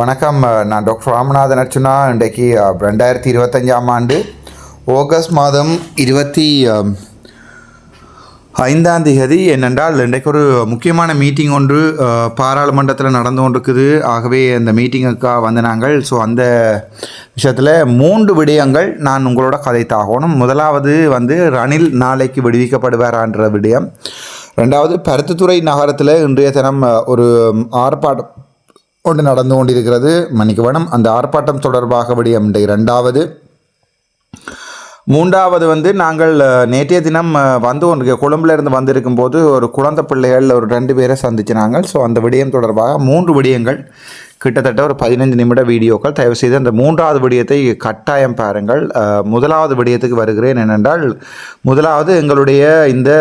வணக்கம். நான் டாக்டர் ராமநாதன் அர்ச்சுனா இன்றைக்கு ரெண்டாயிரத்தி இருபத்தஞ்சாம் ஆண்டு ஆகஸ்ட் மாதம் இருபத்தி ஐந்தாம் தேதி. என்னென்றால் இன்றைக்கு ஒரு முக்கியமான மீட்டிங் ஒன்று பாராளுமன்றத்தில் நடந்து கொண்டிருக்குது. ஆகவே அந்த மீட்டிங்குக்காக வந்து நாங்கள் ஸோ அந்த விஷயத்தில் மூன்று விடயங்கள் நான் உங்களோட கதைத்தாகணும். முதலாவது வந்து ரணில் நாளைக்கு விடுவிக்கப்படுவாரான்ற விடயம். ரெண்டாவது பருத்துத்துறை நகரத்தில் இன்றைய தினம் ஒரு ஆர்ப்பாட்டம் ஒன்று நடந்து கொண்டிருக்கிறது. மன்னிக்க வேணும். அந்த ஆர்ப்பாட்டம் தொடர்பாக விடியம் இரண்டாவது. ரெண்டாவது மூன்றாவது வந்து நாங்கள் நேற்றைய தினம் வந்து ஒன்று கொழும்புலேருந்து வந்திருக்கும் போது ஒரு குழந்தை பிள்ளைகள் ஒரு ரெண்டு பேரை சந்திச்சினாங்க ஸோ அந்த விடயம் தொடர்பாக மூன்று விடயங்கள் கிட்டத்தட்ட ஒரு பதினைஞ்சு நிமிட வீடியோக்கள். தயவு செய்து அந்த மூன்றாவது விடயத்தை கட்டாயம் பாருங்கள். முதலாவது விடயத்துக்கு வருகிறேன் என்னென்றால் முதலாவது எங்களுடைய இந்த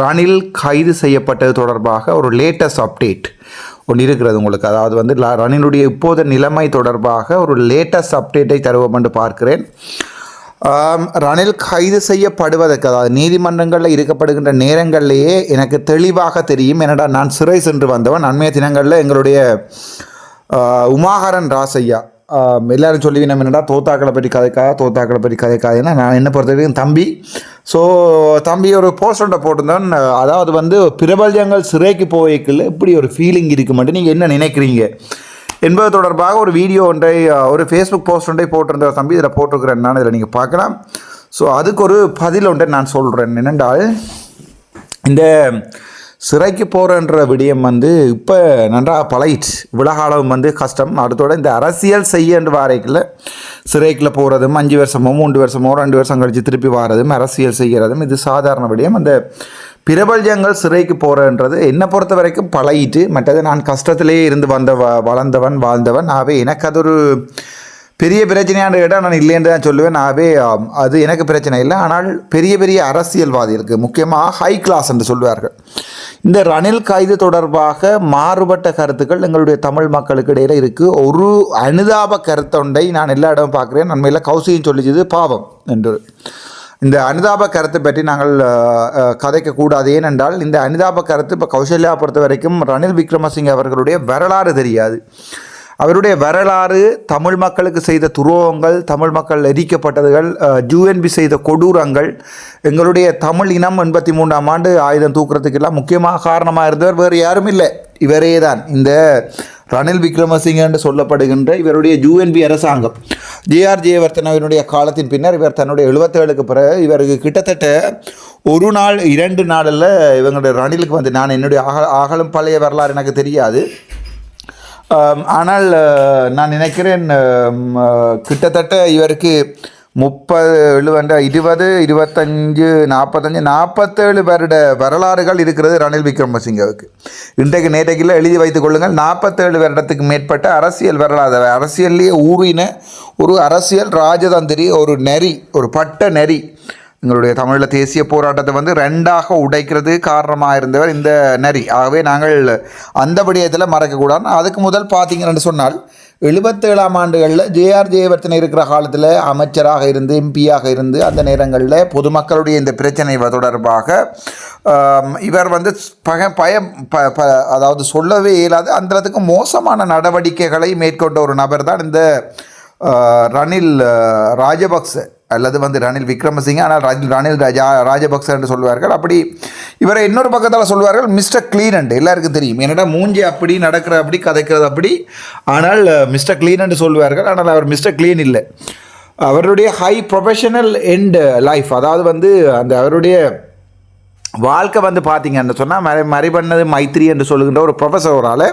ரணில் கைது செய்யப்பட்டது தொடர்பாக ஒரு லேட்டஸ்ட் அப்டேட் ஒன்று இருக்கிறது உங்களுக்கு. அதாவது வந்து ரணிலுடைய இப்போது நிலைமை தொடர்பாக ஒரு லேட்டஸ்ட் அப்டேட்டை தருவோம் என்று பார்க்கிறேன். ரணில் கைது செய்யப்படுவதற்கு அதாவது நீதிமன்றங்களில் இருக்கப்படுகின்ற நேரங்களிலேயே எனக்கு தெளிவாக தெரியும். என்னடா நான் சிறை சென்று வந்தவன். அண்மைய தினங்களில் எங்களுடைய உமாகரன் ராசையா எல்லாரும் சொல்லி நம்ம என்னடா தோத்தாக்களை பற்றி கதைக்காத தோத்தாக்களை பற்றி கதைக்காதுன்னா நான் என்ன பொறுத்த வரைக்கும் தம்பி. ஸோ தம்பி ஒரு போஸ்ட் ஒன்றை போட்டிருந்தேன். அதாவது வந்து பிரபல்யங்கள் சிறைக்கு போய்க்குள்ள இப்படி ஒரு ஃபீலிங் இருக்கு மட்டும் நீங்கள் என்ன நினைக்கிறீங்க? என்பது தொடர்பாக ஒரு வீடியோ ஒன்றை ஒரு ஃபேஸ்புக் போஸ்ட் ஒன்றை போட்டிருந்த தம்பி இதில் போட்டிருக்கிறேன். நான் இதில் நீங்கள் பார்க்கலாம். ஸோ அதுக்கு ஒரு பதில் ஒன்றை நான் சொல்கிறேன் என்னென்றால் இந்த சிறைக்கு போகிறன்ற விடயம் வந்து இப்போ நன்றாக பழகிட்டு விலகாலம் வந்து கஷ்டம். அடுத்தோட இந்த அரசியல் செய்யன்ற வாரைக்கில் சிறைக்குள்ள போகிறதும் அஞ்சு வருஷமோ மூன்று வருஷமோ ரெண்டு வருஷம் கழித்து திருப்பி வாரதும் அரசியல் செய்கிறதும் இது சாதாரண விடயம். அந்த பிரபல்யங்கள் சிறைக்கு போகிறன்றது என்னை பொறுத்த வரைக்கும் பழகிட்டு மற்றது நான் கஷ்டத்திலே இருந்து வந்த வ- வளர்ந்தவன் வாழ்ந்தவன் ஆகவே எனக்கு அது ஒரு பெரிய பிரச்சனையான இடம் நான் இல்லைன்னு தான் சொல்லுவேன். ஆகவே அது எனக்கு பிரச்சனை இல்லை. ஆனால் பெரிய பெரிய அரசியல்வாதி இருக்குது முக்கியமாக ஹை கிளாஸ் என்று சொல்வார்கள். இந்த ரணில் கைது தொடர்பாக மாறுபட்ட கருத்துக்கள் எங்களுடைய தமிழ் மக்களுக்கு இடையில இருக்குது ஒரு அனுதாப கருத்தொண்டை நான் எல்லா இடமும் பார்க்குறேன். நன்மையில் கௌசியும் சொல்லிச்சது பாவம் என்று. இந்த அனுதாப கருத்தை பற்றி நாங்கள் கதைக்கக்கூடாது ஏனென்றால் இந்த அனுதாப கருத்து இப்போ கௌசல்யா பொறுத்த வரைக்கும் ரணில் விக்ரமசிங்க அவர்களுடைய வரலாறு தெரியாது. அவருடைய வரலாறு தமிழ் மக்களுக்கு செய்த துரோகங்கள் தமிழ் மக்கள் எரிக்கப்பட்டதுகள் ஜூஎன்பி செய்த கொடூரங்கள் எங்களுடைய தமிழ் இனம் எண்பத்தி மூன்றாம் ஆண்டு ஆயுதம் தூக்குறதுக்கெல்லாம் முக்கியமாக காரணமாக இருந்தவர் வேறு யாரும் இல்லை. இவரே தான் இந்த ரணில் விக்ரமசிங்க என்று சொல்லப்படுகின்ற இவருடைய யூஎன்பி அரசாங்கம். ஜேஆர் ஜெயவர்த்தனவினுடைய காலத்தின் பின்னர் இவர் தன்னுடைய எழுபத்தேழுக்கு பிறகு இவருக்கு கிட்டத்தட்ட ஒரு நாள் இரண்டு நாளில் இவங்களுடைய ரணிலுக்கு வந்து நான் என்னுடைய ஆக ஆகலும் பழைய வரலாறு எனக்கு தெரியாது. ஆனால் நான் நினைக்கிறேன் கிட்டத்தட்ட இவருக்கு முப்பது எழுவண்ட இருபது இருபத்தஞ்சு நாற்பத்தஞ்சு நாற்பத்தேழு வருட வரலாறுகள் இருக்கிறது ரணில் விக்ரமசிங்கவுக்கு. இன்றைக்கு நேற்றைக்குள்ள எழுதி வைத்துக் கொள்ளுங்கள் நாற்பத்தேழு வருடத்துக்கு மேற்பட்ட அரசியல் வரலாறு அரசியல்லையே ஊறின ஒரு அரசியல் ராஜதந்திரி ஒரு நெறி ஒரு பட்ட நெறி. எங்களுடைய தமிழில் தேசிய போராட்டத்தை வந்து ரெண்டாக உடைக்கிறது காரணமாக இருந்தவர் இந்த நரி. ஆகவே நாங்கள் அந்த விடயத்தில் மறக்கக்கூடாது. அதுக்கு முதல் பார்த்தீங்கன்னு சொன்னால் எழுபத்தேழாம் ஆண்டுகளில் ஜேஆர் ஜெயவர்த்தனை இருக்கிற காலத்தில் அமைச்சராக இருந்து எம்பியாக இருந்து அந்த நேரங்களில் பொதுமக்களுடைய இந்த பிரச்சனை தொடர்பாக இவர் வந்து பக பயம் ப ப அதாவது சொல்லவே இயலாது. அந்த அளவுக்கு மோசமான நடவடிக்கைகளை மேற்கொண்ட ஒரு நபர் தான் இந்த ரணில் ராஜபக்சே. அல்லது வந்து ரணில் விக்ரமசிங்க ஆனால் ரணில் ரணில் ராஜா ராஜபக்ச என்று சொல்வார்கள். அப்படி இவரை இன்னொரு பக்கத்தால் சொல்வார்கள் மிஸ்டர் கிளீன் அண்டு எல்லாருக்கும் தெரியும். என்னடா மூஞ்சி அப்படி நடக்கிற அப்படி கதைக்கிறது அப்படி. ஆனால் மிஸ்டர் கிளீன் என்று சொல்வார்கள் ஆனால் அவர் மிஸ்டர் கிளீன் இல்லை. அவருடைய ஹை ப்ரொஃபஷனல் எண்ட் லைஃப் அதாவது வந்து அந்த அவருடைய வாழ்க்கை வந்து பார்த்தீங்கன்னு சொன்னால் மறை மறைபண்ணது மைத்திரி மைத்ரி என்று சொல்லுகின்ற ஒரு ப்ரொஃபஸரால்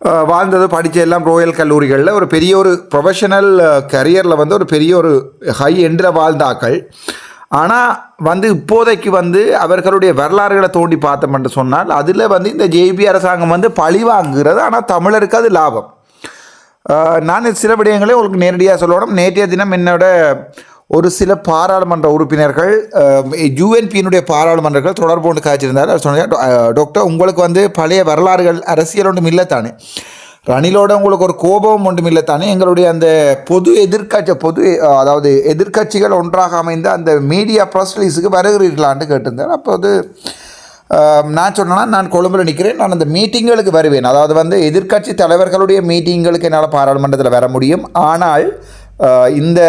வாழ்ந்தது படித்த எல்லாம் ரோயல் கல்லூரிகளில் ஒரு பெரிய ஒரு ப்ரொஃபஷனல் கரியரில் வந்து ஒரு பெரிய ஒரு ஹை என்ற வாழ்ந்தாக்கள் ஆனால் வந்து இப்போதைக்கு வந்து அவர்களுடைய வரலாறுகளை தோண்டி பார்த்தோம் என்று சொன்னால் அதில் வந்து இந்த ஜேபி அரசாங்கம் வந்து பழி வாங்குகிறது ஆனால் தமிழருக்கு அது லாபம். நான் சில விடயங்களே உங்களுக்கு நேரடியாக சொல்லணும். நேற்றைய தினம் என்னோட ஒரு சில பாராளுமன்ற உறுப்பினர்கள் யூஎன்பியினுடைய பாராளுமன்றங்கள் தொடர்பு கொண்டு காய்ச்சிருந்தார். அவர் சொன்னார் டாக்டர் உங்களுக்கு வந்து பழைய வரலாறுகள் அரசியல் ஒன்றும் இல்லைத்தானே? ரணிலோட உங்களுக்கு ஒரு கோபம் ஒன்றும் இல்லைத்தானே? எங்களுடைய அந்த பொது எதிர்க்கட்சி பொது அதாவது எதிர்க்கட்சிகள் ஒன்றாக அமைந்த அந்த மீடியா ப்ரெஸ் ரிலீஸுக்கு வருகிறீர்களான்னு கேட்டிருந்தார். அப்போது நான் சொன்னேன்னா நான் கொழும்பில் நிற்கிறேன். நான் அந்த மீட்டிங்களுக்கு வருவேன். அதாவது வந்து எதிர்க்கட்சி தலைவர்களுடைய மீட்டிங்களுக்கு என்னால் பாராளுமன்றத்தில் வர முடியும். ஆனால் இந்த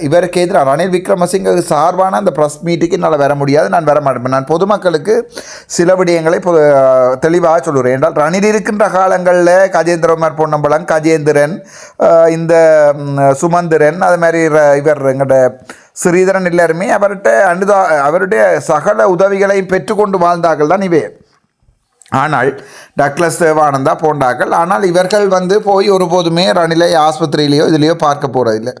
இவருக்கு எதிராக ரணில் விக்ரமசிங்க சார்பான அந்த ப்ரெஸ் மீட்டுக்கு என்னால் வர முடியாது நான் வர மாட்டேன். நான் பொதுமக்களுக்கு சில விடயங்களை பொது தெளிவாக சொல்லுறேன். என்றால் ரணில் இருக்கின்ற காலங்களில் கஜேந்திரகுமார் பொன்னம்பலம் கஜேந்திரன் இந்த சுமந்திரன் அது மாதிரி ர- இவர் எங்கள்கிட்ட ஸ்ரீதரன் எல்லாருமே அவர்கிட்ட அனுதா அவருடைய சகல உதவிகளை பெற்றுக்கொண்டு வாழ்ந்தார்கள் தான் இவே. ஆனால் டக்ளஸ் தேவானந்தா போன்றார்கள். ஆனால் இவர்கள் வந்து போய் ஒருபோதுமே ரணிலை ஆஸ்பத்திரியிலேயோ இதுலேயோ பார்க்க போகிறதில்லை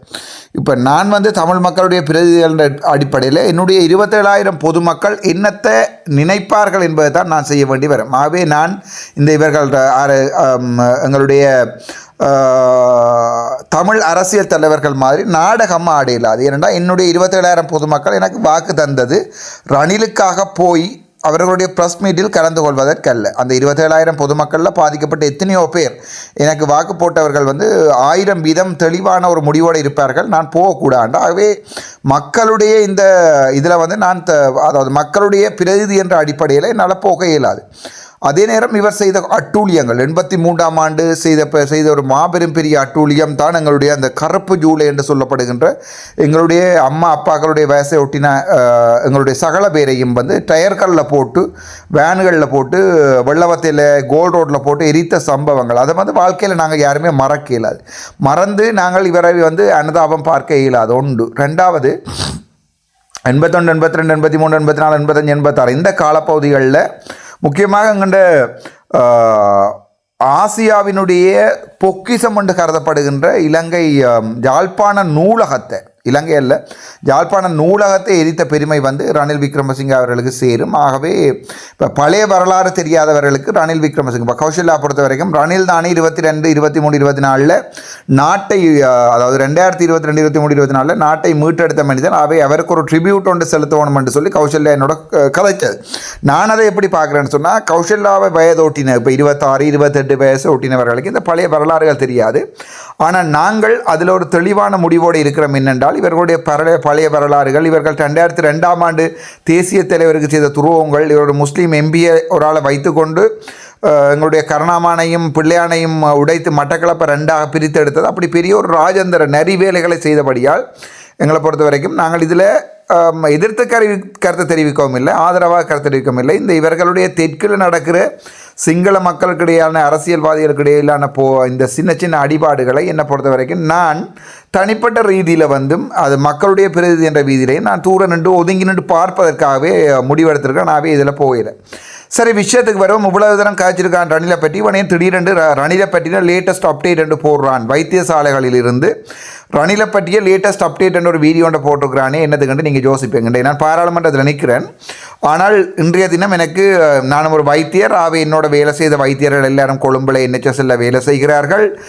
இப்போ நான் வந்து தமிழ் மக்களுடைய பிரதிநிதிகள் அடிப்படையில் என்னுடைய இருபத்தேழாயிரம் பொதுமக்கள் என்னத்தை நினைப்பார்கள் என்பதை தான் நான் செய்ய வேண்டி வரும். ஆகவே நான் இந்த இவர்கள் எங்களுடைய தமிழ் அரசியல் தலைவர்கள் மாதிரி நாடகம் ஆடையில்லாது ஏனென்றால் என்னுடைய இருபத்தேழாயிரம் பொதுமக்கள் எனக்கு வாக்கு தந்தது. ரணிலுக்காக போய் அவர்களுடைய ப்ரெஸ் மீட்டில் கலந்து கொள்வதற்கல்ல. அந்த இருபத்தேழாயிரம் பொதுமக்களில் பாதிக்கப்பட்ட எத்தனையோ பேர் எனக்கு வாக்கு போட்டவர்கள் வந்து ஆயிரம் வீதம் தெளிவான ஒரு முடிவோடு இருப்பார்கள். நான் போகக்கூடாது ஆகவே மக்களுடைய இந்த இதில் வந்து நான் த- அதாவது மக்களுடைய பிரதிநிதி என்ற அடிப்படையில் என்னால் போக இயலாது. அதே நேரம் இவர் செய்த அட்டூழியங்கள் எண்பத்தி மூன்றாம் ஆண்டு செய்த செய்த ஒரு மாபெரும் பெரிய அட்டூழியம் தான் எங்களுடைய அந்த கருப்பு ஜூலை என்று சொல்லப்படுகின்ற எங்களுடைய அம்மா அப்பாக்களுடைய வயசை ஒட்டின எங்களுடைய சகல பேரையும் வந்து டயர்களில் போட்டு வேன்களில் போட்டு வெள்ளவத்தையில் கோல்ட் ரோட்டில் போட்டு எரித்த சம்பவங்கள். அதை வந்து வாழ்க்கையில் நாங்கள் யாருமே மறக்க இயலாது. மறந்து நாங்கள் இவரை வந்து அனுதாபம் பார்க்க இயலாது. ஒன்று. ரெண்டாவது எண்பத்தொன்று எண்பத்தி ரெண்டு எண்பத்தி மூணு எண்பத்தி நாலு எண்பத்தஞ்சு எண்பத்தாறு இந்த காலப்பகுதிகளில் முக்கியமாக எங்கண்ட ஆசியாவினுடைய பொக்கிசம் என்று கருதப்படுகின்ற இலங்கை யாழ்ப்பாண நூலகத்தை இலங்கை அல்ல. யாழ்ப்பாண நூலகத்தை எரித்த பெருமை வந்து ரணில் விக்ரமசிங்க அவர்களுக்கு சேரும். ஆகவே இப்போ பழைய வரலாறு தெரியாதவர்களுக்கு ரணில் விக்ரமசிங்க இப்போ கௌசல்யா பொறுத்த வரைக்கும் ரணில் தானே இருபத்தி ரெண்டு இருபத்தி மூணு இருபத்தி நாலில் நாட்டை அதாவது ரெண்டாயிரத்தி இருபத்தி ரெண்டு இருபத்தி மூணு இருபத்தி நாலில் நாட்டை மீட்டெடுத்த மனிதன். அவை அவருக்கு ஒரு ட்ரிபியூட் ஒன்று செலுத்தணும் என்று சொல்லி கௌசல்யா என்னோட கதைச்சது. நான் அதை எப்படி பார்க்குறேன்னு சொன்னால் கௌசல்யாவை வயதோட்டின இப்போ இருபத்தாறு இருபத்தெட்டு வயசு ஒட்டினவர்களுக்கு இந்த பழைய வரலாறுகள் தெரியாது. ஆனால் நாங்கள் அதில் ஒரு தெளிவான முடிவோடு இருக்கிறோம். என்னென்றால் இவர்களுடைய பரல பழைய வரலாறுகள் இவர்கள் ரெண்டாயிரத்தி ரெண்டாம் ஆண்டு தேசிய தலைவருக்கு செய்த துருவங்கள் இவருடைய முஸ்லீம் எம்பியை ஒரு ஆளை வைத்துக்கொண்டு எங்களுடைய கருணாமானையும் பிள்ளையானையும் உடைத்து மட்டக்களப்பை ரெண்டாக பிரித்து எடுத்தது. அப்படி பெரிய ஒரு ராஜேந்திர நரி வேலைகளை செய்தபடியால் எங்களை பொறுத்த வரைக்கும் நாங்கள் இதில் எதிர்த்து கருவி கருத்தை தெரிவிக்கவும் இல்லை ஆதரவாக கருத்து தெரிவிக்கவும் இல்லை. இந்த இவர்களுடைய தெற்கில் நடக்கிற சிங்கள மக்களுக்கிடையான அரசியல்வாதிகளுக்கிடையிலான போ இந்த சின்ன சின்ன அடிபாடுகளை என்னை பொறுத்த வரைக்கும் நான் தனிப்பட்ட ரீதியில் வந்தும் அது மக்களுடைய பிரதிநிதி என்ற ரீதியிலையும் நான் தூர நின்று ஒதுங்கி நின்று பார்ப்பதற்காகவே முடிவெடுத்திருக்கேன். நாவே இதில் போயிடுறேன் சரி விஷயத்துக்கு வரும் இவ்வளவு தரம் காய்ச்சிருக்கான் ரணிலை பற்றி உடனே திடீரென்று ரணிலை பற்றின லேட்டஸ்ட் அப்டேட் என்று போடுறான். வைத்தியசாலைகளில் இருந்து ரணிலை பற்றிய லேட்டஸ்ட் அப்டேட் என்ற ஒரு வீடியோ ஒன்று போட்டிருக்கிறானே என்னது கண்டு நீங்கள் யோசிப்பீங்க. நான் பாராளுமன்றத்தில் நிற்கிறேன் ஆனால் இன்றைய தினம் எனக்கு நானும் நான் ஒரு வைத்தியர் ஆவே என்னோட வேலை செய்த வைத்தியர்கள் எல்லாரும் கொழும்பில் என்ஹெச்எஸ்எல்ல வேலை செய்கிறார்கள்.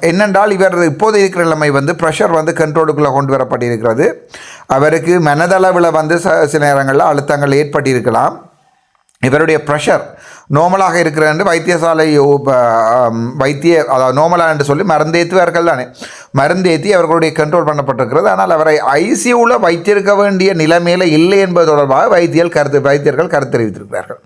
என்னென்றால் இவர் இப்போது இருக்கிற நிலைமை வந்து ப்ரெஷர் வந்து கண்ட்ரோலுக்குள்ளே கொண்டு வரப்பட்டிருக்கிறது. அவருக்கு மனதளவில் வந்து ச- சில நேரங்களில் அழுத்தங்கள் ஏற்பட்டிருக்கலாம். இவருடைய ப்ரெஷர் நோமலாக இருக்கிறது வைத்தியசாலை வைத்திய அதாவது நோமலா என்று சொல்லி மருந்தேத்துவார்கள் தானே. மருந்தேத்தி அவர்களுடைய கண்ட்ரோல் பண்ணப்பட்டிருக்கிறது. ஆனால் அவரை ஐசியூவில் வைத்திருக்க வேண்டிய நிலைமையில் இல்லை என்பது தொடர்பாக வைத்தியல் கருத்து வைத்தியர்கள் கருத்து தெரிவித்திருக்கிறார்கள்.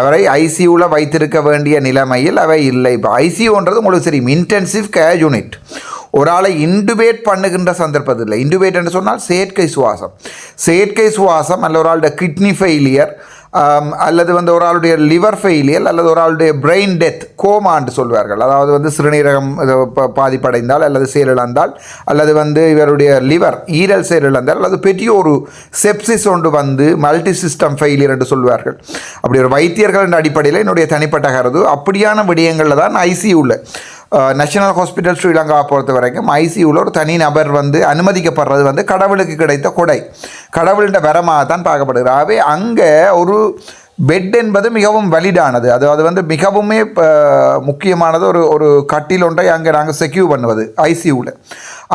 அவரை ஐசியூவில் வைத்திருக்க வேண்டிய நிலைமையில் அவை இல்லை. இப்போ ஐசியூன்றது உங்களுக்கு தெரியும். இன்டென்சிவ் கேர் யூனிட் ஒரு ஆளை இன்டுபேட் பண்ணுகின்ற சந்தர்ப்பத்தில் இன்டுபேட் என்று சொன்னால் செயற்கை சுவாசம். செயற்கை சுவாசம் அல்ல ஒரு ஆளுடைய கிட்னி ஃபெயிலியர் அல்லது வந்து ஒரு ஆளுடைய லிவர் ஃபெயிலியர் அல்லது ஒரு ஆளுடைய பிரெயின் டெத் கோமான்னு சொல்வார்கள். அதாவது வந்து சிறுநீரகம் பாதிப்படைந்தால் அல்லது செயலிழந்தால் அல்லது வந்து இவருடைய லிவர் ஈரல் செயலிழந்தால் அல்லது பெரிய ஒரு செப்சிஸ் ஒன்று வந்து மல்டி சிஸ்டம் ஃபெயிலியர் என்று சொல்வார்கள். அப்படி ஒரு வைத்தியர்கள் என்ற அடிப்படையில் என்னுடைய தனிப்பட்ட கருது அப்படியான விடயங்களில் தான் ஐசியூவில் நேஷனல் ஹாஸ்பிட்டல் ஸ்ரீலங்கா பொறுத்த வரைக்கும் ஐசியூவில் ஒரு தனி நபர் வந்து அனுமதிக்கப்படுறது வந்து கடவுளுக்கு கிடைத்த கொடை. கடவுள்கிட்ட வரமாக தான் பார்க்கப்படுகிறது. ஆகவே அங்கே ஒரு பெட் என்பது மிகவும் வலிடானது அது அது வந்து மிகவுமே முக்கியமானது ஒரு ஒரு கட்டில் ஒன்றை அங்கே நாங்கள் செக்யூர் பண்ணுவது ஐசியூவில்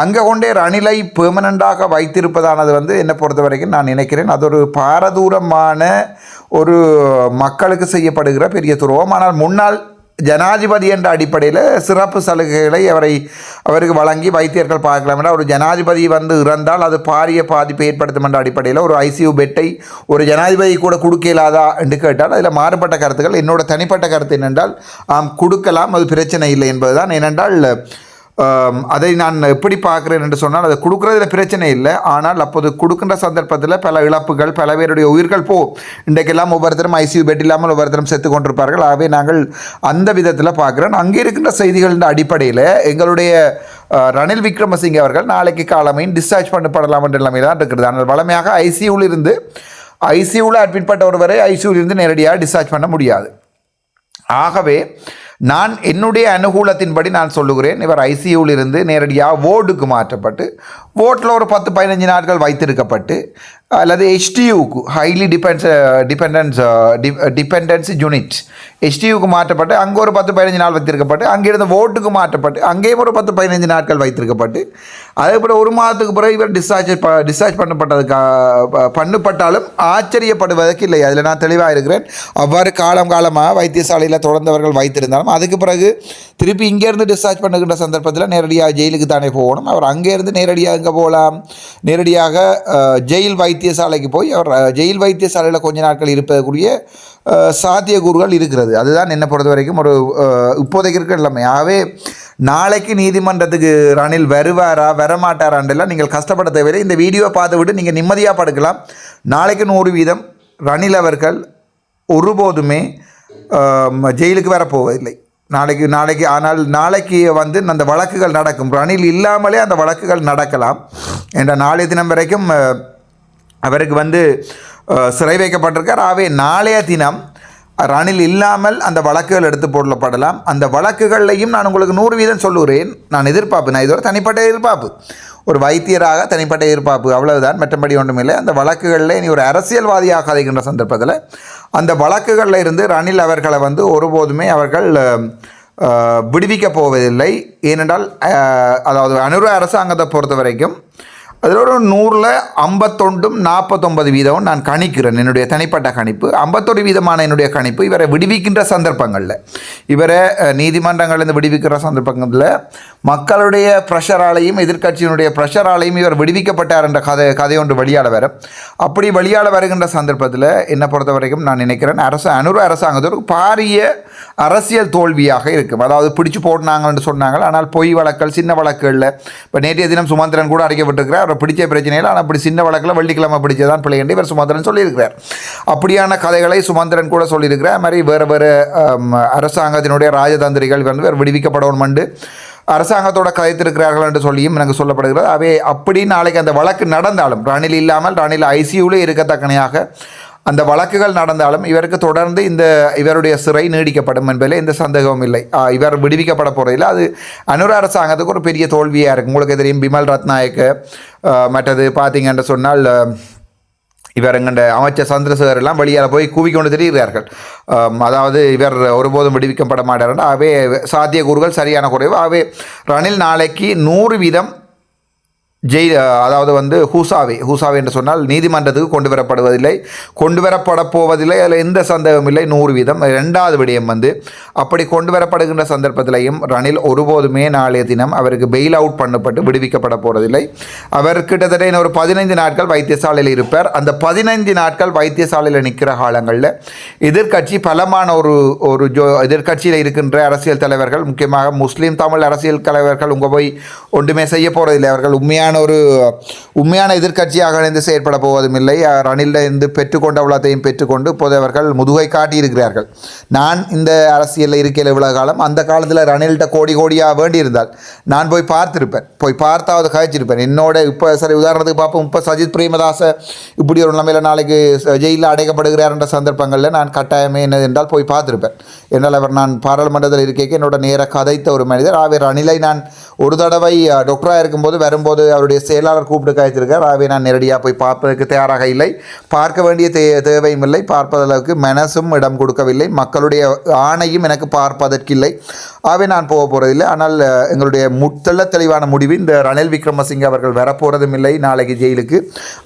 அங்கே கொண்டே ரணிலை பெர்மனண்ட்டாக வைத்திருப்பதானது வந்து என்னை பொறுத்த வரைக்கும் நான் நினைக்கிறேன். அது ஒரு பாரதூரமான ஒரு மக்களுக்கு செய்யப்படுகிற பெரிய துருவம் ஆனால் முன்னாள் ஜனாதிபதி என்ற அடிப்படையில் சிறப்பு சலுகைகளை அவரை அவருக்கு வழங்கி வைத்தியர்கள் பார்க்கலாம் என்ற ஒரு ஜனாதிபதி வந்து இறந்தால் அது பாரிய பாதிப்பை ஏற்படுத்தும் என்ற அடிப்படையில் ஒரு ஐசியூ பெட்டை ஒரு ஜனாதிபதி கூட கொடுக்க இயலாதா என்று கேட்டால் அதில் மாறுபட்ட கருத்துக்கள் என்னோட தனிப்பட்ட கருத்து என்னென்றால் ஆம் கொடுக்கலாம் அது பிரச்சனை இல்லை என்பதுதான். ஏனென்றால் அதை நான் எப்படி பார்க்குறேன் என்று சொன்னால் அதை கொடுக்குறதுல பிரச்சனை இல்லை. ஆனால் அப்போது கொடுக்கின்ற சந்தர்ப்பத்தில் பல இழப்புகள் பல பேருடைய உயிர்கள் போ. இன்றைக்கெல்லாம் ஒவ்வொருத்தரும் ஐசியூ பெட் இல்லாமல் ஒவ்வொருத்தரும் செத்து கொண்டிருப்பார்கள். ஆகவே நாங்கள் அந்த விதத்தில் பார்க்குறோம். அங்கே இருக்கின்ற செய்திகளின் அடிப்படையில் எங்களுடைய ரணில் விக்ரமசிங்கே அவர்கள் நாளைக்கு காலமையும் டிஸ்சார்ஜ் பண்ணப்படலாம் என்ற நிலைமை தான் இருக்கிறது. ஆனால் வளமையாக ஐசியூவில் இருந்து ஐசியூவில் அட்மிட் பண்ண ஒருவரை ஐசியூவில் இருந்து நேரடியாக டிஸ்சார்ஜ் பண்ண முடியாது. ஆகவே நான் என்னுடைய அனுகூலத்தின்படி நான் சொல்லுகிறேன். இவர் ஐசியூவில் இருந்து நேரடியாக வோர்டுக்கு மாற்றப்பட்டு ஓட்டில் ஒரு பத்து பதினஞ்சு நாட்கள் வைத்திருக்கப்பட்டு அல்லது ஹெச்டியூக்கு highly depends dependence dependence unit ஹெச்டியூக்கு மாற்றப்பட்டு அங்கே ஒரு பத்து பதினஞ்சு நாள் வைத்திருக்கப்பட்டு அங்கிருந்து ஓட்டுக்கு மாற்றப்பட்டு அங்கேயும் ஒரு பத்து பதினஞ்சு நாட்கள் வைத்திருக்கப்பட்டு அதே போல் ஒரு மாதத்துக்கு பிறகு இவர் டிஸ்சார்ஜ் டிஸ்சார்ஜ் பண்ணப்பட்டதுக்கு பண்ணப்பட்டாலும் ஆச்சரியப்படுவதற்கு இல்லை அதில் நான் தெளிவாக இருக்கிறேன் அவ்வாறு காலம் காலமாக வைத்தியசாலையில் தொடர்ந்தவர்கள் வைத்திருந்தாலும் அதுக்கு பிறகு திருப்பி இங்கேருந்து டிஸ்சார்ஜ் பண்ணுகின்ற சந்தர்ப்பத்தில் நேரடியாக ஜெயிலுக்கு தானே போகணும் அவர் அங்கேருந்து நேரடியாக எங்கே போகலாம் நேரடியாக ஜெயில் வைத்து வைத்தியசாலைக்கு போய் அவர் ஜெயில் வைத்தியசாலையில் கொஞ்ச நாட்கள் இருப்பதற்குரிய சாத்தியக்கூறுகள் இருக்கிறது. அதுதான் என்னை பொறுத்த வரைக்கும் ஒரு இப்போதைக்கு இருக்கிற நிலைமை. ஆகவே நாளைக்கு நீதிமன்றத்துக்கு ரணில் வருவாரா வரமாட்டாரான்றெல்லாம் நீங்கள் கஷ்டப்பட தேவையில்லை. இந்த வீடியோவை பார்த்து விட்டு நீங்கள் நிம்மதியாக படுக்கலாம். நாளைக்கு நூறு வீதம் ரணில் அவர்கள் ஒருபோதுமே ஜெயிலுக்கு வரப்போவதில்லை. நாளைக்கு நாளைக்கு ஆனால் நாளைக்கு வந்து அந்த வழக்குகள் நடக்கும். ரணில் இல்லாமலே அந்த வழக்குகள் நடக்கலாம். என்ற நாளைய தினம் வரைக்கும் அவருக்கு வந்து சிறை வைக்கப்பட்டிருக்கார். ஆகவே நாளைய தினம் ரணில் இல்லாமல் அந்த வழக்குகள் எடுத்து போடப்படலாம். அந்த வழக்குகள்லையும் நான் உங்களுக்கு நூறு வீதம் சொல்லுகிறேன். நான் எதிர்பார்ப்பு நான் இதோட தனிப்பட்ட எதிர்பார்ப்பு. ஒரு வைத்தியராக தனிப்பட்ட எதிர்பார்ப்பு அவ்வளவுதான். மற்றபடி ஒன்றுமில்லை. அந்த வழக்குகளில் நீ ஒரு அரசியல்வாதியாக இருக்கின்ற சந்தர்ப்பத்தில் அந்த வழக்குகளில் இருந்து ரணில் அவர்களை வந்து ஒருபோதுமே அவர்கள் விடுவிக்கப் போவதில்லை. ஏனென்றால் அதாவது அனுர அரசாங்கத்தை பொறுத்த வரைக்கும் அதில் ஒரு நூறில் ஐம்பத்தொண்டும் நாற்பத்தொன்பது வீதம் நான் கணிக்கிறேன். என்னுடைய தனிப்பட்ட கணிப்பு. ஐம்பத்தொரு வீதமான என்னுடைய கணிப்பு. இவரை விடுவிக்கின்ற சந்தர்ப்பங்களில். இவரை நீதிமன்றங்கள்லேருந்து விடுவிக்கிற சந்தர்ப்பங்களில் மக்களுடைய ப்ரெஷராலையும் எதிர்க்கட்சியினுடைய ப்ரெஷராலையும் இவர் விடுவிக்கப்பட்டார் என்ற கதை கதை ஒன்று வெளியாட வரும் அப்படி வெளியால் வருகின்ற சந்தர்ப்பத்தில் என்னை பொறுத்த வரைக்கும் நான் நினைக்கிறேன் அரசு அனுர அரசாங்கத்திற்கு பாரிய அரசியல் தோல்வியாக இருக்கும். அதாவது பிடிச்சு போடினாங்கன்னு சொன்னாங்க. ஆனால் பொய் வழக்கல் சின்ன வழக்குகளில் இப்போ நேற்றைய தினம் சுமந்திரன் கூட அடைக்கப்பட்டிருக்கிறார் அவரை பிடிச்ச பிரச்சனையில் ஆனால் அப்படி சின்ன வழக்கில் வெள்ளிக்கிழமை பிடிச்சதான் பிள்ளை என்று இவர் சுமந்திரன் சொல்லியிருக்கிறார். அப்படியான கதைகளை சுமந்திரன் கூட சொல்லியிருக்கிறார். அது மாதிரி வேறு வேறு அரசாங்கத்தினுடைய ராஜதந்திரிகள் வந்து இவர் விடுவிக்கப்படணும் என்று அரசாங்கத்தோட கதைத்திருக்கிறார்கள் என்று சொல்லியும் எனக்கு சொல்லப்படுகிறது. அவை அப்படி நாளைக்கு அந்த வழக்கு நடந்தாலும் ரணில் இல்லாமல் ரணில் ஐசியூவில் இருக்கத்தக்கனையாக அந்த வழக்குகள் நடந்தாலும் இவருக்கு தொடர்ந்து இந்த இவருடைய சிறை நீடிக்கப்படும் என்பதில் எந்த சந்தேகமும் இல்லை. ஆ, இவர் விடுவிக்கப்பட போகிறதில்ல அது அனுர அரசாங்கத்துக்கு ஒரு பெரிய தோல்வியாக இருக்கும். உங்களுக்கு தெரியும் பிமல் ரத்நாயக்க மற்றது பார்த்தீங்கன்னு சொன்னால் இவர் எங்கண்ட அமைச்சர் சந்திரசேகர் எல்லாம் வெளியால் போய் கூவிக்கொண்டு தெரிகிறார்கள். அதாவது இவர் ஒருபோதும் விடுவிக்கப்பட மாட்டார். ஆகவே சாத்தியக்கூறுகள் சரியான குறைவு. ஆகவே ரணில் நாளைக்கு நூறு வீதம் ஜெய் அதாவது வந்து ஹூசாவே ஹூசாவே என்று சொன்னால் நீதிமன்றத்துக்கு கொண்டு வரப்படுவதில்லை. கொண்டு வரப்பட போவதில்லை அதில் எந்த சந்தேகமும் இல்லை நூறு வீதம். ரெண்டாவது விடயம் வந்து அப்படி கொண்டு வரப்படுகின்ற சந்தர்ப்பத்திலையும் ரணில் ஒருபோதுமே நாளைய தினம் அவருக்கு பெயில் அவுட் பண்ணப்பட்டு விடுவிக்கப்பட போவதில்லை அவர் கிட்டத்தட்ட இன்னும் ஒரு பதினைந்து நாட்கள் வைத்தியசாலையில் இருப்பார். அந்த பதினைந்து நாட்கள் வைத்தியசாலையில் நிற்கிற காலங்களில் எதிர்க்கட்சி பலமான ஒரு ஒரு ஜோ எதிர்க்கட்சியில் இருக்கின்ற அரசியல் தலைவர்கள் முக்கியமாக முஸ்லீம் தமிழ் அரசியல் தலைவர்கள் உங்கள் போய் ஒன்றுமே செய்ய போகிறதில்லை அவர்கள் உண்மையான ஒரு உண்மையான எதிர்க்கட்சியாக இணைந்து செயற்பட போவதும் இல்லை. ரணிலில் இருந்து பெற்றுக்கொண்ட அவ்வளோத்தையும் பெற்றுக்கொண்டு இப்போது அவர்கள் முதுகை காட்டியிருக்கிறார்கள். நான் இந்த அரசியலில் இருக்கையில் இவ்வளோ காலம் அந்த காலத்தில் ரணில்கிட்ட கோடி கோடியாக வேண்டியிருந்தால் நான் போய் பார்த்திருப்பேன். போய் பார்த்தாவது கழிச்சிருப்பேன். என்னோட இப்போ சரி உதாரணத்துக்கு பார்ப்போம். இப்போ சஜித் பிரேமதாச இப்படி ஒரு நிலைமையில் நாளைக்கு ஜெயிலில் அடைக்கப்படுகிறார் என்ற சந்தர்ப்பங்களில் நான் கட்டாயமே என்ன என்றால் போய் பார்த்துருப்பேன். என்னால் அவர் நான் பாராளுமன்றத்தில் இருக்கைக்கு என்னோட நேர கதைத்த ஒரு மனிதர். ஆவே ரணிலை நான் ஒரு தடவை டாக்டராக இருக்கும்போது வரும்போது அவர் அவருடைய செயலாளர் கூப்பிட்டு காய்ச்சிருக்கார் ஆகவே நான் நேரடியாக போய் பார்ப்பதற்கு தயாராக இல்லை. பார்க்க வேண்டிய தே தேவையும் இல்லை. பார்ப்பதற்கு மனசும் இடம் கொடுக்கவில்லை. மக்களுடைய ஆணையும் எனக்கு பார்ப்பதற்கில்லை. ஆகவே நான் போக போகிறதில்லை ஆனால் எங்களுடைய முத்தள்ள தெளிவான முடிவு இந்த ரணில் விக்ரமசிங்க அவர்கள் வரப்போகிறதும் இல்லை. நாளைக்கு ஜெயிலுக்கு.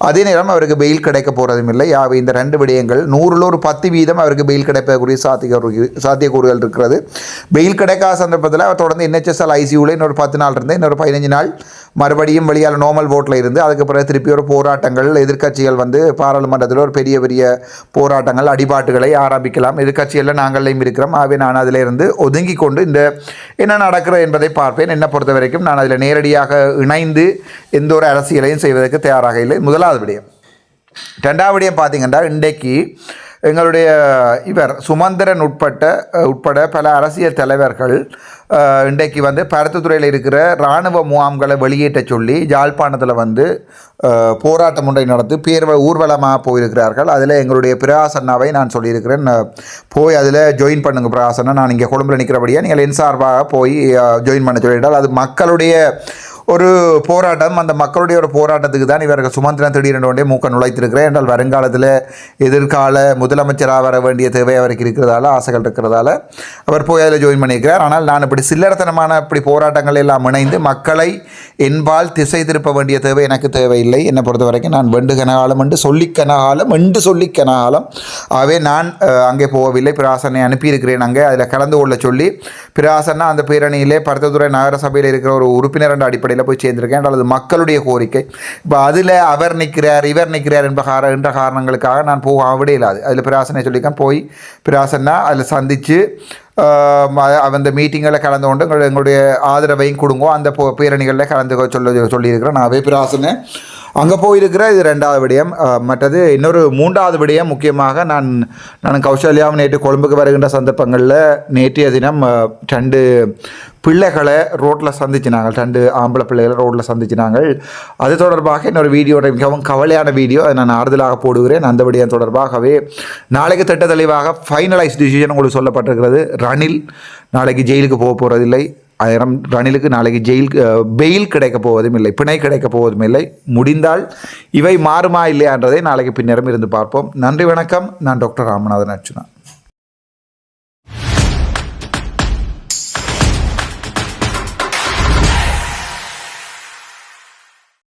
அதே நேரம் அவருக்கு பெயில் கிடைக்க போகிறதும் இல்லை. ஆகவே இந்த ரெண்டு விடயங்கள் நூறில் ஒரு பத்து வீதம் அவருக்கு பெயில் கிடைக்கக்கூடிய சாத்திய சாத்தியக்கூறுகள் இருக்கிறது. பெயில் கிடைக்காத சந்தர்ப்பத்தில் அவர் தொடர்ந்து என்ஹெச்எஸ்எல் ஐசியூவில் இன்னொரு பத்து நாள் இருந்து இன்னொரு பதினஞ்சு நாள் மறுபடியும் வெளியால் நோமல் ஓட்டில் இருந்து அதுக்கு பிறகு திருப்பி ஒரு போராட்டங்கள் எதிர்க்கட்சிகள் வந்து பாராளுமன்றத்தில் ஒரு பெரிய பெரிய போராட்டங்கள் அடிபாட்டுகளை ஆரம்பிக்கலாம். எதிர்க்கட்சிகளில் நாங்களையும் இருக்கிறோம். ஆகவே நான் அதிலிருந்து ஒதுங்கி கொண்டு இந்த என்ன நடக்கிறது என்பதை பார்ப்பேன். என்னை பொறுத்த வரைக்கும் நான் அதில் நேரடியாக இணைந்து எந்த ஒரு அரசியலையும் செய்வதற்கு தயாராக இல்லை. முதலாவது விடயம். ரெண்டாவது விடயம் பார்த்தீங்கன்னா இன்றைக்கு எங்களுடைய இவர் சுமந்திரன் உட்பட்ட உட்பட பல அரசியல் தலைவர்கள் இன்றைக்கு வந்து பருத்தித்துறையில் இருக்கிற இராணுவ முகாம்களை வெளியேற்ற சொல்லி யாழ்ப்பாணத்தில் வந்து போராட்டம் ஒன்றை நடத்தி பேர் ஊர்வலமாக போயிருக்கிறார்கள். அதில் எங்களுடைய பிரகாசன்னாவை நான் சொல்லியிருக்கிறேன். போய் அதில் ஜாயின் பண்ணுங்கள் பிரகாசன்னா நான் இங்கே கொழும்பில் நிற்கிறபடியாக நீங்கள் என் சார்பாக போய் ஜாயின் பண்ண சொல்லிட்டால் அது மக்களுடைய ஒரு போராட்டம் அந்த மக்களுடைய ஒரு போராட்டத்துக்கு தான் இவர்கள் சுமந்திரன் திடீரென்று ஒன்றே மூக்க நுழைத்திருக்கிறேன். என்றால் வருங்காலத்தில் எதிர்கால முதலமைச்சராக வர வேண்டிய தேவை அவருக்கு இருக்கிறதால ஆசைகள் இருக்கிறதால அவர் போய் அதில் ஜாயின் பண்ணியிருக்கிறார். ஆனால் நான் இப்படி சில்லறத்தனமான இப்படி போராட்டங்கள் எல்லாம் இணைந்து மக்களை என்பால் திசை திருப்ப வேண்டிய தேவை எனக்கு தேவையில்லை. என்னை பொறுத்த வரைக்கும் நான் வெண்டு கனகாலம் என்று சொல்லி கனகாலம் என்று சொல்லி கனகாலம் ஆகவே நான் அங்கே போகவில்லை. பிராசனை அனுப்பியிருக்கிறேன் அங்கே. அதில் கலந்து கொள்ள சொல்லி பிராசன்னா அந்த பேரணியிலே பருத்தத்துறை நகரசபையில் இருக்கிற ஒரு உறுப்பினர் என்ற அடிப்படையில் போய் சேர்ந்திருக்கேன். என்றால் அது மக்களுடைய கோரிக்கை. இப்போ அதில் அவர் நிற்கிறார் இவர் நிற்கிறார் என்ப கார என்ற காரணங்களுக்காக நான் போக விட இல்லாது. அதில் பிராசனை சொல்லிக்கான் போய் பிராசன்னா அதில் சந்தித்து அந்த மீட்டிங்களில் கலந்து கொண்டு எங்களுடைய எங்களுடைய ஆதரவையும் கொடுங்கோ. அந்த பேரணிகளில் கலந்து சொல்ல சொல்லியிருக்கிறேன். நான் வேப்பிராசனை அங்கே போயிருக்கிற இது ரெண்டாவது விடயம். மற்றது இன்னொரு மூன்றாவது விடயம் முக்கியமாக நான் நான் கௌசல்யாவும் நேற்று கொழும்புக்கு வருகின்ற சந்தர்ப்பங்களில் நேற்றைய தினம் ரெண்டு பிள்ளைகளை ரோட்டில் சந்திச்சினாங்க. ரெண்டு ஆம்பளை பிள்ளைகளை ரோட்டில் சந்திச்சினாங்க. அது தொடர்பாக இன்னொரு வீடியோ மிகவும் கவலையான வீடியோ. அதை நான் ஆறுதலாக போடுகிறேன். அந்த விடயம் தொடர்பாகவே நாளைக்கு திட்ட தெளிவாக ஃபைனலைஸ் டிசிஷன் உங்களுக்கு சொல்லப்பட்டிருக்கிறது. ரணில் நாளைக்கு ஜெயிலுக்கு போக போகிறதில்லை ஆயிரம் ரணிலுக்கு நாளைக்கு ஜெயில் பெயில் கிடைக்க போவதும் இல்லை பிணை கிடைக்க போவதும் இல்லை. முடிந்தால் இவை மாறுமா இல்லையான்றதை நாளைக்கு பின்னரும் இருந்து பார்ப்போம். நன்றி வணக்கம். நான் டாக்டர் ராமநாதன் அர்ச்சுனா